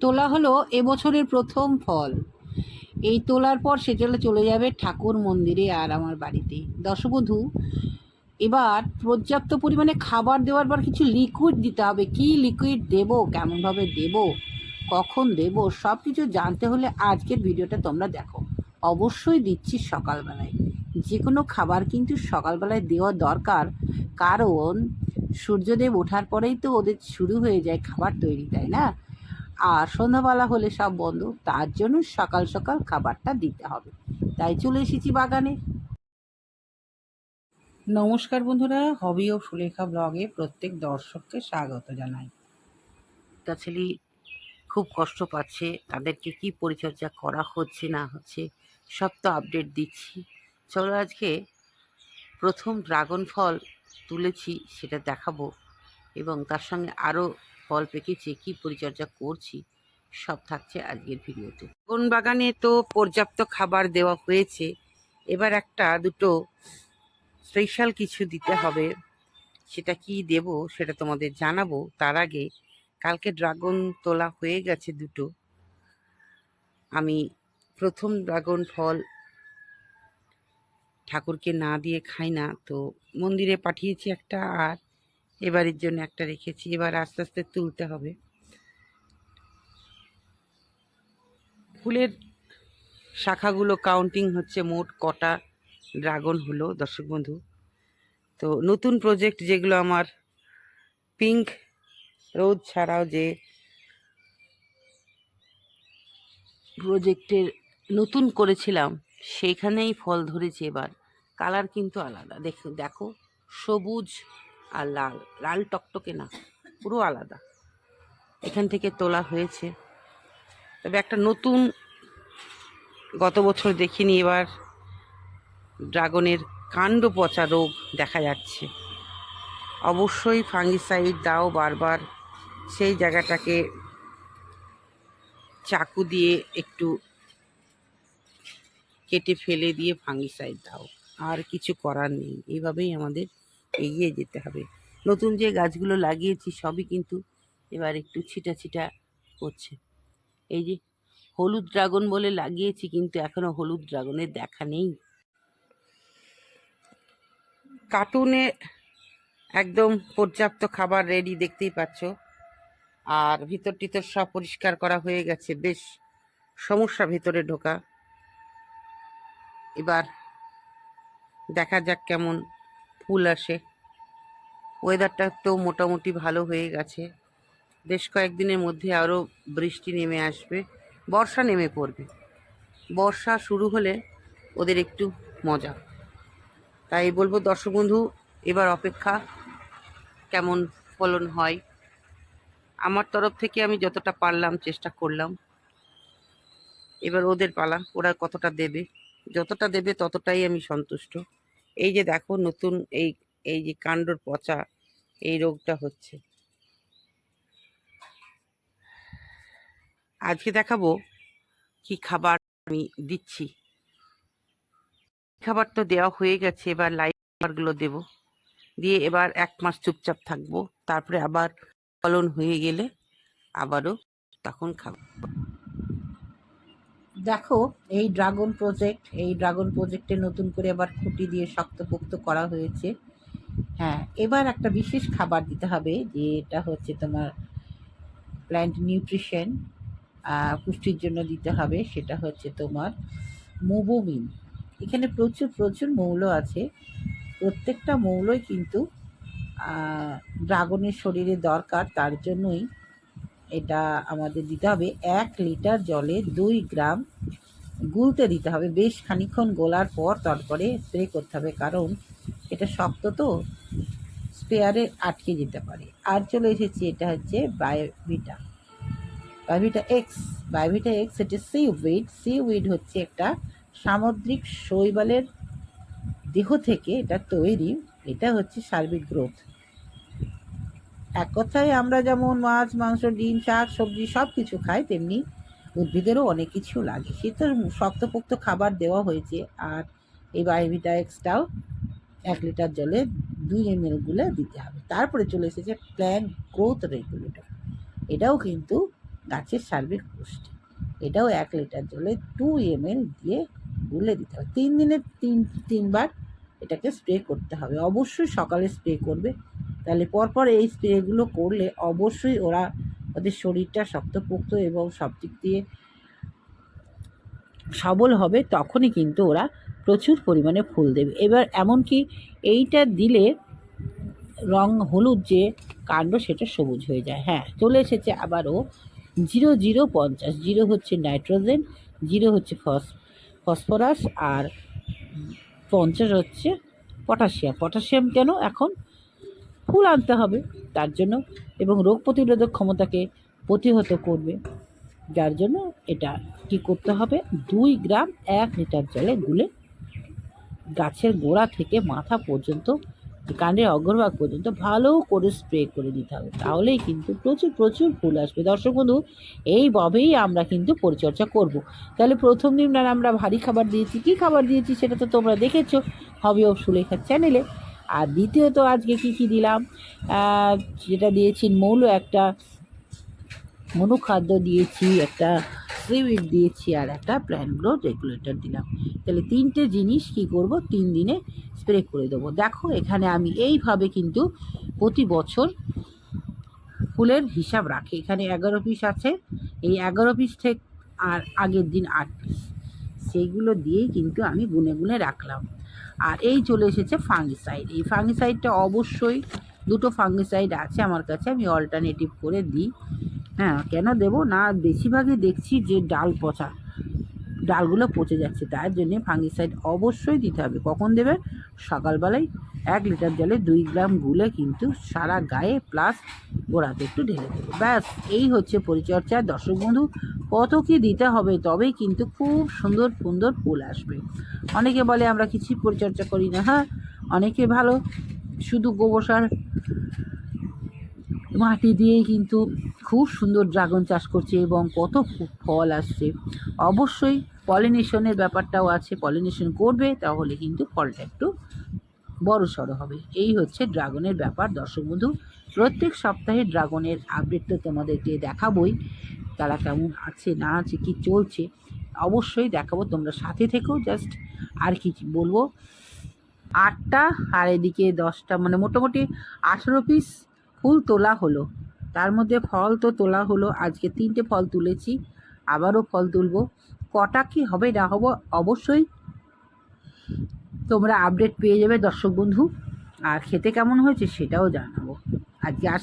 তোলা হলো এবছরের প্রথম ফল। এই তোলার পর সেটা চলে যাবে ঠাকুর মন্দিরে আর আমার বাড়িতে। দর্শবধূ এবার পর্যাপ্ত পরিমাণে খাবার দেওয়ার পর কিছু লিকুইড দিতে হবে। কি লিকুইড দেব, কেমনভাবে দেব, কখন দেব সব কিছু জানতে হলে আজকের ভিডিওটা তোমরা দেখো। অবশ্যই দিচ্ছি সকালবেলায়। যে কোনো খাবার কিন্তু সকালবেলায় দেওয়া দরকার। কারণ সূর্যদেব ওঠার পরেই তো ওদের শুরু হয়ে যায় খাবার তৈরি, তাই না? আর সন্ধ্যাবেলা হলে সব বন্ধ, তার জন্য সকাল সকাল খাবারটা দিতে হবে। তাই চলে এসেছি বাগানে। নমস্কার বন্ধুরা, হবি ও সুলেখা ব্লগে প্রত্যেক দর্শককে স্বাগত জানাই। ছেলে, খুব কষ্ট পাচ্ছে, তাদেরকে কি পরিচর্যা করা হচ্ছে, না হচ্ছে, সব তো আপডেট দিচ্ছি। চলো আজকে প্রথম ড্রাগন ফল তুলেছি, সেটা দেখাবো এবং তার সঙ্গে আরও ফল পেকেছে, কি পরিচর্যা করছি? সব থাকছে আজকের ভিডিওতে। কোন বাগানে তো পর্যাপ্ত খাবার দেওয়া হয়েছে। এবার একটা, দুটো স্পেশাল কিছু দিতে হবে। সেটা কি দেব সেটা তোমাদের জানাব। তার আগে কালকে ড্রাগন তোলা হয়ে গেছে দুটো। আমি প্রথম ড্রাগন ফল ঠাকুরকে না দিয়ে খাই না, তো মন্দিরে পাঠিয়েছি একটা আর এবারের জন্য একটা রেখেছি, এবার আস্তে আস্তে তুলতে হবে। ফুলের শাখাগুলো কাউন্টিং হচ্ছে মোট কটা ড্রাগন হলো, দর্শক বন্ধু। তো নতুন প্রজেক্ট যেগুলো আমার পিঙ্ক রোদ ছাড়াও যে প্রজেক্টের নতুন করেছিলাম, সেইখানেই ফল ধরেছে এবার। কালার কিন্তু আলাদা। দেখো দেখো, সবুজ আর লাল। লাল টকটকে না, পুরো আলাদা। এখান থেকে তোলা হয়েছে। তবে একটা নতুন, গত বছর দেখিনি, এবার ড্রাগনের কাণ্ড পচা রোগ দেখা যাচ্ছে। অবশ্যই ফাঙ্গিসাইড দাও বারবার। সেই জায়গাটাকে চাকু দিয়ে একটু কেটে ফেলে দিয়ে ফাঙ্গিসাইড দাও। আর কিছু করার নেই। এইভাবেই আমাদের এগিয়ে যেতে হবে। নতুন যে গাছগুলো লাগিয়েছি সবই কিন্তু এবার একটু ছিটা ছিটা করছে। এই যে হলুদ ড্রাগন বলে লাগিয়েছি কিন্তু এখনও হলুদ ড্রাগনের দেখা নেই। কার্টুনে একদম পর্যাপ্ত খাবার রেডি দেখতেই পাচ্ছ। আর ভিতর টিতর সব পরিষ্কার করা হয়ে গেছে। বেশ সমস্যা ভিতরে ঢোকা। এবার দেখা যাক কেমন ফুল আসে। ওয়েদারটা তো মোটামুটি ভালো হয়ে গেছে। বেশ কয়েকদিনের মধ্যে আরও বৃষ্টি নেমে আসবে। বর্ষা নেমে পড়বে। বর্ষা শুরু হলে ওদের একটু মজা। তাই বলব, দর্শক বন্ধু, এবার অপেক্ষা কেমন ফলন হয়। আমার তরফ থেকে আমি যতটা পারলাম চেষ্টা করলাম। এবার ওদের পালা, ওরা কতটা দেবে, যতটা দেবে ততটাই আমি সন্তুষ্ট। এই যে দেখো নতুন এই এই যে কাণ্ডর পচা, এই রোগটা হচ্ছে। আজকে দেখাবো কি খাবার আমি দিচ্ছি। খাবার তো দেওয়া হয়ে গেছে, এবার লাইট খাবারগুলো দেবো। দিয়ে এবার এক মাস চুপচাপ থাকব, তারপরে আবার ফলন হয়ে গেলে আবারও তখন খাব। দেখো, এই ড্রাগন প্রজেক্ট, এই ড্রাগন প্রজেক্টে নতুন করে আবার খুঁটি দিয়ে শক্তপোক্ত করা হয়েছে। হ্যাঁ এবার একটা বিশেষ খাবার দিতে হবে যে এটা হচ্ছে তোমার প্ল্যান্ট নিউট্রিশন পুষ্টির জন্য দিতে হবে, সেটা হচ্ছে তোমার মোবোমিন। এখানে প্রচুর প্রচুর মৌল আছে। প্রত্যেকটা মৌলই কিন্তু ড্রাগনের শরীরে দরকার, তার জন্যই এটা আমাদের দিতে হবে এক লিটার জলে দুই গ্রাম গুলতে দিতে হবে। বেশ খানিক্ষণ গোলার পর তারপরে স্প্রে করতে হবে, কারণ এটা শক্ত তো, স্প্রেয়ারে আটকে যেতে পারে। আর চলে এসেছি, এটা হচ্ছে Biovita. Biovita X Biovita X এটা সি উইড সি উইড হচ্ছে একটা সামুদ্রিক শৈবালের দেহ থেকে এটা তৈরি। এটা হচ্ছে সার্বিক গ্রোথ এক কথায় আমরা যেমন মাছ, মাংস, ডিম, শাক, সবজি সব কিছু খাই, তেমনি উদ্ভিদেরও অনেক কিছু লাগে। সে তো শক্তপোক্ত খাবার দেওয়া হয়েছে আর এই বায়োভিটা এক্সটাও এক লিটার জলে দুই এম এলগুলো দিতে হবে। তারপরে চলে এসেছে প্ল্যান্ট গ্রোথ রেগুলেটর। এটাও কিন্তু গাছের সার্বিক পুষ্টি। এটাও এক লিটার জলে টু এমএল দিয়ে গুলে দিতে হবে। তিন দিনে তিন, তিনবার এটাকে স্প্রে করতে হবে। অবশ্যই সকালে স্প্রে করবে। তাহলে পরপর এই স্প্রেগুলো করলে অবশ্যই ওরা ওদের শরীরটা শক্তপোক্ত এবং সব দিক দিয়ে সবল হবে, তখনই কিন্তু ওরা প্রচুর পরিমাণে ফুল দেবে। এবার এমনকি এইটা দিলে রং হলুদ যে কাণ্ড সেটা সবুজ হয়ে যায়। হ্যাঁ চলে এসেছে আবারও জিরো জিরো পঞ্চাশ। জিরো হচ্ছে নাইট্রোজেন, জিরো হচ্ছে ফস, ফসফরাস আর পঞ্চাশ হচ্ছে পটাশিয়াম। পটাশিয়াম কেন এখন ফুল আনতে হবে তার জন্য এবং রোগ প্রতিরোধক ক্ষমতাকে প্রতিহত করবে। যার জন্য এটা কি করতে হবে? দুই গ্রাম এক লিটার জলে গুলে গাছের গোড়া থেকে মাথা পর্যন্ত কাণ্ডের অগ্রভাগ পর্যন্ত ভালো করে স্প্রে করে দিতে হবে। তাহলেই কিন্তু প্রচুর প্রচুর ফুল আসবে। দর্শক বন্ধু এইভাবেই আমরা কিন্তু পরিচর্যা করব। তাহলে প্রথম দিন আমরা ভারী খাবার দিয়েছি। কী খাবার দিয়েছি সেটা তো তোমরা দেখেছ। হবি অফ সুলেখার চ্যানেলে। আর দ্বিতীয়ত আজকে কি কি দিলাম? যেটা দিয়েছি মৌল একটা মনুখাদ্য দিয়েছি, একটা সিউইড দিয়েছি আর একটা প্ল্যান গ্রোথ রেগুলেটর দিলাম। তাহলে তিনটে জিনিস কি করব? তিন দিনে স্প্রে করে দেবো। দেখো, এখানে আমি এইভাবে কিন্তু প্রতি বছর ফুলের হিসাব রাখি। এখানে এগারো পিস আছে। এই এগারো পিস থেকে আর আগের দিন আট পিস। সেইগুলো দিয়েই কিন্তু আমি গুনে গুনে রাখলাম। আর এই চলে এসেছে ফাঙ্গিসাইড এই ফাঙ্গিসাইডটা অবশ্যই দুটো ফাঙ্গিসাইড আছে আমার কাছে, আমি অল্টারনেটিভ করে দিই। হ্যাঁ কেন দেবো? না, বেশিরভাগই দেখছি যে ডাল পচা, ডালগুলো পচে যাচ্ছে, তার জন্যে ফাঙ্গিসাইড অবশ্যই দিতে হবে। কখন দেবে? সকালবেলায়। এক লিটার জলে দুই গ্রাম গুলে কিন্তু সারা গায়ে প্লাস গোড়াতে একটু ঢেলে দেবে। ব্যাস, এই হচ্ছে পরিচর্যা। দর্শক বন্ধু, কত কি দিতে হবে, তবেই কিন্তু খুব সুন্দর সুন্দর ফুল আসবে। অনেকে বলে, আমরা কিছুই পরিচর্যা করি না। হ্যাঁ অনেকে ভালো, শুধু গোবর সার মাটি দিয়েই কিন্তু খুব সুন্দর ড্রাগন চাষ করছে এবং কত ফল আসছে। অবশ্যই পলিনেশনের ব্যাপারটাও আছে, পলিনেশন করবে, তাহলে কিন্তু ফলটা একটু বড় সড়ো হবে। এই হচ্ছে ড্রাগনের ব্যাপার। দর্শক বন্ধু প্রত্যেক সপ্তাহে ড্রাগনের আপডেট তো তোমাদেরকে দেখাবই, তারা কেমন আছে, না আছে, কি চলছে, অবশ্যই দেখাবো, তোমরা সাথে থেকেও জাস্ট আর কি বলব? আটটা, আর এদিকে দশটা মানে মোটামুটি আঠেরো পিস ফুল তোলা হলো। তার মধ্যে ফল তো তোলা হলো, আজকে তিনটে ফল তুলেছি, আবারও ফল তুলবো। কটা কি হবে না হব, অবশ্যই তোমরা আপডেট পেয়ে যাবে দর্শক বন্ধু, আর খেতে কেমন হয়েছে সেটাও জানাব। আজকে আস